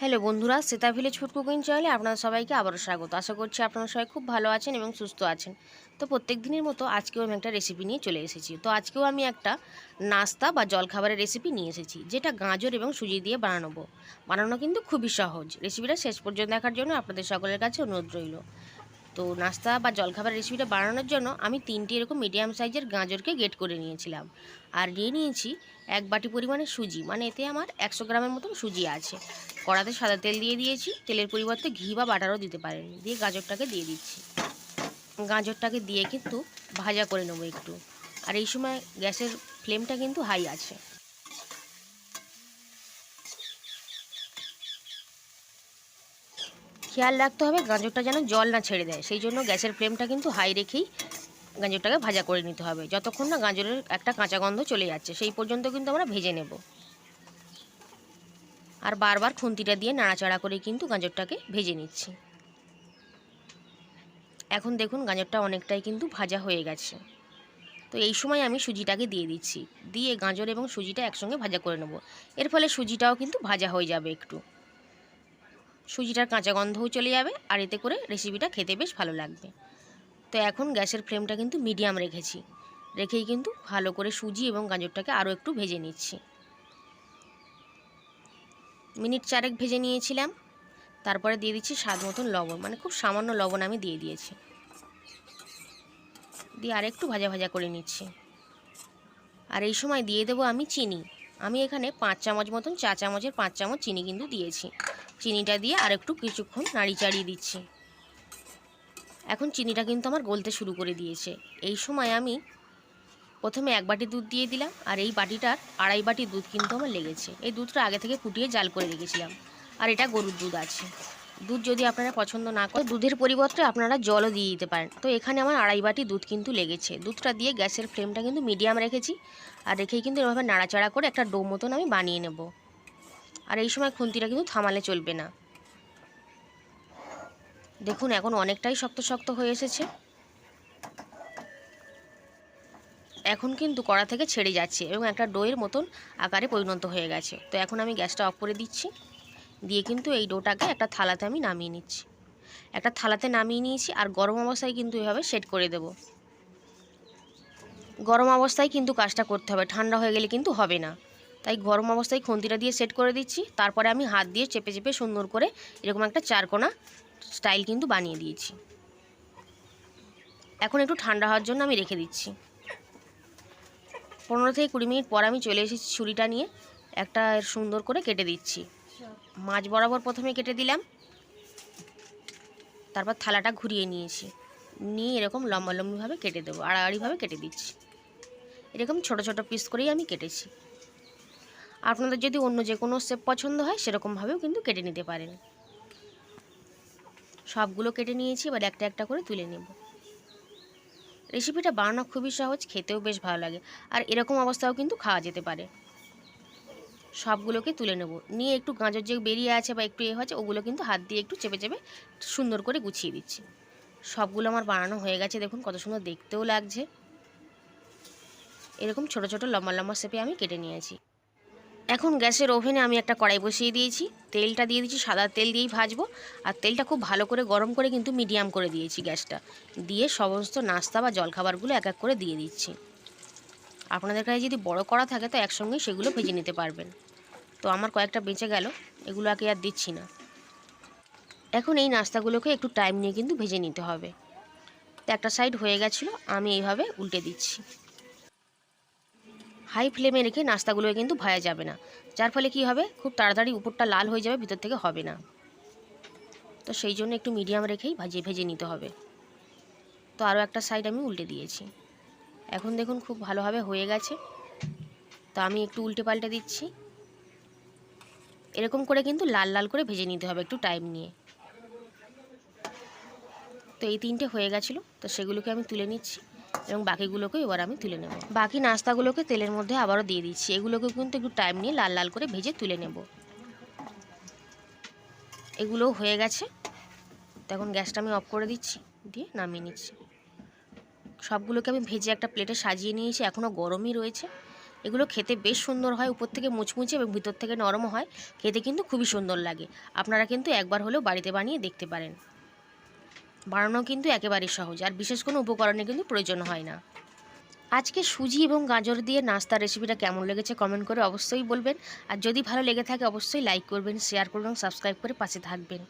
Hello বন্ধুরা সেতা village food cooking চ্যানেলে আপনারা সবাইকে আবারও স্বাগত। আশা করছি আপনারা সবাই খুব ভালো আছেন এবং সুস্থ আছেন। তো প্রত্যেক দিনের মতো আজকেও আমি একটা রেসিপি নিয়ে চলে এসেছি। তো আজকেও আমি একটা নাস্তা বা জলখাবারের রেসিপি নিয়ে এসেছি, যেটা গাজর এবং সুজি দিয়ে বানানো বানানো কিন্তু খুবই সহজ। রেসিপিটা শেষ পর্যন্ত দেখার জন্য আপনাদের সকলের কাছে অনুরোধ রইল। তো নাস্তা বা জলখাবার রেসিপিটা বানানোর জন্য আমি তিনটি এরকম মিডিয়াম সাইজের গাজরকে গেট করে নিয়েছিলাম। আর নিয়ে নিয়েছি এক বাটি পরিমাণে সুজি মানে এতে আমার একশো গ্রামের মতন সুজি আছে। কড়াতে সাদা তেল দিয়ে দিয়েছি। তেলের পরিবর্তে ঘি বা বাটারও দিতে পারেন। দিয়ে গাজরটাকে দিয়ে দিচ্ছি। গাজরটাকে দিয়ে কিন্তু ভাজা করে নেব একটু। আর এই সময় গ্যাসের ফ্লেমটা কিন্তু হাই আছে। খেয়াল রাখতে হবে গাজরটা যেন জল না ছেড়ে দেয়। সেই জন্য গ্যাসের ফ্লেমটা কিন্তু হাই রেখেই গাজরটাকে ভাজা করে নিতে হবে। যতক্ষণ না গাজরের একটা কাঁচা গন্ধ চলে যাচ্ছে, সেই পর্যন্ত কিন্তু আমরা ভেজে নেব। আর বারবার খুন্তিটা দিয়ে নাড়াচাড়া করে কিন্তু গাজরটাকে ভেজে নিচ্ছি। এখন দেখুন গাজরটা অনেকটাই কিন্তু ভাজা হয়ে গেছে। তো এই সময় আমি সুজিটাকে দিয়ে দিচ্ছি। দিয়ে গাজর এবং সুজিটা একসঙ্গে ভাজা করে নেব। এর ফলে সুজিটাও কিন্তু ভাজা হয়ে যাবে একটু। সুজিটার কাঁচা গন্ধও চলে যাবে আর এতে করে রেসিপিটা খেতে বেশ ভালো লাগবে। তো এখন গ্যাসের ফ্লেমটা কিন্তু মিডিয়াম রেখেছি। রেখেই কিন্তু ভালো করে সুজি এবং গাজরটাকে আরও একটু ভেজে নিচ্ছি। মিনিট চারেক ভেজে নিয়েছিলাম। তারপরে দিয়ে দিচ্ছি স্বাদ মতন লবণ। মানে খুব সামান্য লবণ আমি দিয়ে দিয়েছি। দিয়ে আর একটু ভাজা ভাজা করে নিচ্ছি। আর এই সময় দিয়ে দেবো আমি চিনি। আমি এখানে পাঁচ চামচ মতন, চা চামচের পাঁচ চামচ চিনি কিন্তু দিয়েছি। চিনিটা দিয়ে আর একটু কিছুক্ষণ নাড়ি চাড়িয়ে দিচ্ছি। এখন চিনিটা কিন্তু আমার গলতে শুরু করে দিয়েছে। এই সময় আমি প্রথমে এক বাটি দুধ দিয়ে দিলাম আর এই বাটিটার আড়াই বাটি দুধ কিন্তু আমার লেগেছে। এই দুধটা আগে থেকে ফুটিয়ে জাল করে রেখেছিলাম। আর এটা গরুর দুধ আছে। দুধ যদি আপনারা পছন্দ না করেন, দুধের পরিবর্তে আপনারা জলও দিয়ে দিতে পারেন। তো এখানে আমার আড়াই বাটি দুধ কিন্তু লেগেছে। দুধটা দিয়ে গ্যাসের ফ্লেমটা কিন্তু মিডিয়াম রেখেছি। আর রেখেই কিন্তু এভাবে নাড়াচাড়া করে একটা ডো মতন আমি বানিয়ে নেব। আর এই সময় খুন্তিটা কিন্তু থামালে চলবে না। দেখুন, এখন অনেকটাই শক্ত শক্ত হয়ে এসেছে। এখন কিন্তু কড়া থেকে ছেড়ে যাচ্ছে এবং একটা ডোয়ের মতন আকারে পরিণত হয়ে গেছে। তো এখন আমি গ্যাসটা অফ করে দিচ্ছি। দিয়ে কিন্তু এই ডোটাকে একটা থালাতে আমি নামিয়ে নিচ্ছি। একটা থালাতে নামিয়ে নিয়েছি আর গরম অবস্থায় কিন্তু এভাবে সেট করে দেব। গরম অবস্থায় কিন্তু কাজটা করতে হবে, ঠান্ডা হয়ে গেলে কিন্তু হবে না। তাই গরম অবস্থায় খুন্তিটা দিয়ে সেট করে দিচ্ছি। তারপরে আমি হাত দিয়ে চেপে চেপে সুন্দর করে এরকম একটা চারকোনা স্টাইল কিন্তু বানিয়ে দিয়েছি। এখন একটু ঠান্ডা হওয়ার জন্য আমি রেখে দিচ্ছি। পনেরো থেকে কুড়ি মিনিট পর আমি চলে এসেছি ছুরিটা নিয়ে। একটা সুন্দর করে কেটে দিচ্ছি। মাছ বরাবর প্রথমে কেটে দিলাম। তারপর থালাটা ঘুরিয়ে নিয়েছি। নিয়ে এরকম লম্বা লম্বিভাবে কেটে দেবো, আড়াআড়িভাবে কেটে দিচ্ছি। এরকম ছোট ছোট পিস করেই আমি কেটেছি। আপনাদের যদি অন্য যে কোনো শেপ পছন্দ হয়, সেরকমভাবেও কিন্তু কেটে নিতে পারেন। সবগুলো কেটে নিয়েছি, এবার একটা একটা করে তুলে নেব। রেসিপিটা বানানো খুবই সহজ, খেতেও বেশ ভালো লাগে। আর এরকম অবস্থাও কিন্তু খাওয়া যেতে পারে। সবগুলোকে তুলে নেব। নিয়ে একটু গাঁজর যে বেরিয়ে আছে বা একটু এ হয়েছে, ওগুলো কিন্তু হাত দিয়ে একটু চেপে চেপে সুন্দর করে গুছিয়ে দিচ্ছি। সবগুলো আমার বানানো হয়ে গেছে, দেখুন কত সুন্দর দেখতেও লাগছে। এরকম ছোট ছোট লম্বা লম্বা শেপে আমি কেটে নিয়েছি। এখন গ্যাসের ওভেনে আমি একটা কড়াই বসিয়ে দিয়েছি। তেলটা দিয়ে দিয়েছি, সাদা তেল দিয়েই ভাজবো। আর তেলটা খুব ভালো করে গরম করে কিন্তু মিডিয়াম করে দিয়েছি গ্যাসটা। দিয়ে সমস্ত নাস্তা বা জলখাবারগুলো এক এক করে দিয়ে দিচ্ছি। আপনাদের কাছে যদি বড় করা থাকে তো একসঙ্গেই সেগুলো ভেজে নিতে পারবেন। তো আমার কয়েকটা বেঁচে গেল, এগুলো আগে আর দিচ্ছি না। এখন এই নাস্তাগুলোকে একটু টাইম নিয়ে কিন্তু ভেজে নিতে হবে। তো একটা সাইড হয়ে গেছিল, আমি এইভাবে উল্টে দিচ্ছি। হাই ফ্লেমে রেখে নাস্তাগুলো কিন্তু ভাজা যাবে না। যার ফলে কি হবে? খুব তাড়াতাড়ি উপরটা লাল হয়ে যাবে, ভিতর থেকে হবে না। তো সেই জন্য একটু মিডিয়াম রেখেই ভাজিয়ে ভেজে নিতে হবে। তো আরও একটা সাইড আমি উল্টে দিয়েছি। এখন দেখুন খুব ভালোভাবে হয়ে গেছে। তো আমি একটু উল্টে পাল্টে দিচ্ছি। এরকম করে কিন্তু লাল লাল করে ভেজে নিতে হবে একটু টাইম নিয়ে। তো এই তিনটে হয়ে গেছিল। তো সেগুলোকে আমি তুলে নিচ্ছি। এবং বাকিগুলোকে এবার আমি তুলে নেব। বাকি নাস্তাগুলোকে তেলের মধ্যে আবারও দিয়ে দিচ্ছি। এগুলোকে কিন্তু একটু টাইম নিয়ে লাল লাল করে ভেজে তুলে নেব। এগুলোও হয়ে গেছে। তখন গ্যাসটা আমি অফ করে দিচ্ছি, দিয়ে নামিয়ে নিচ্ছি। সবগুলোকে আমি ভেজে একটা প্লেটে সাজিয়ে নিয়েছি। এখনও গরমই রয়েছে। এগুলো খেতে বেশ সুন্দর হয়, উপর থেকে মুচমুচে এবং ভিতর থেকে নরমও হয়। খেতে কিন্তু খুবই সুন্দর লাগে। আপনারা কিন্তু একবার হলেও বাড়িতে বানিয়ে দেখতে পারেন। বানানো কিন্তু একেবারেই সহজ, আর বিশেষ কোনো উপকরণের কিন্তু প্রয়োজন হয় না। আজকে সুজি এবং গাজর দিয়ে নাস্তার রেসিপিটা কেমন লেগেছে কমেন্ট করে অবশ্যই বলবেন, আর যদি ভালো লেগে থাকে অবশ্যই লাইক করবেন শেয়ার করবেন সাবস্ক্রাইব করে পাশে থাকবেন।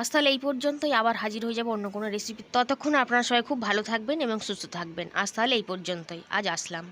আজ তাহলে এই পর্যন্তই, আবার হাজির হয়ে যাব অন্য কোনো রেসিপি ততক্ষণ আপনারা সবাই খুব ভালো থাকবেন এবং সুস্থ থাকবেন। আজ তাহলে এই পর্যন্তই, আজ আসলাম।